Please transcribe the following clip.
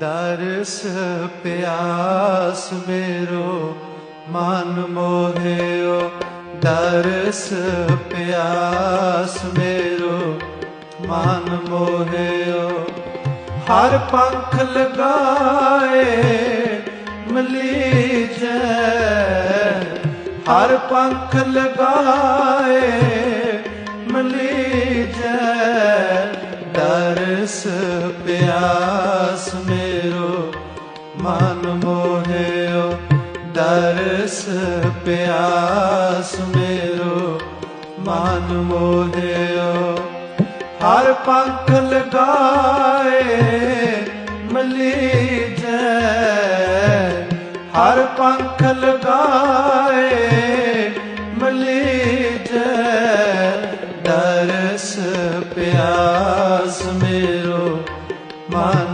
ਦਰਸ ਪਿਆਸ ਮੇਰੋ, ਮਨ ਮੋਹਿਓ। ਦਰਸ ਪਿਆਸ ਮੇਰੋ, ਮਨ ਮੋਹਿਓ। ਹਰ ਪੰਖ ਲਗਾਏ ਮਲੀ ਜੈ ਹਰ ਪੰਖ ਲਗਾਏ ਮਲੀ ਜੈ ਦਰਸ ਪਿਆਸ ਮਨ ਮੋਹਿਓ, ਦਰਸ ਪਿਆਸ ਮੇਰੋ, ਮਨ ਮੋਹਿਓ। ਹਰ ਪੰਖ ਲਗਾਏ ਮਲੀ ਜੈ ਹਰ ਪੰਖ ਲਗਾਏ ਮਲੀ ਜੈ ਦਰਸ ਪਿਆਸ ਮੇਰੋ, ਮਨ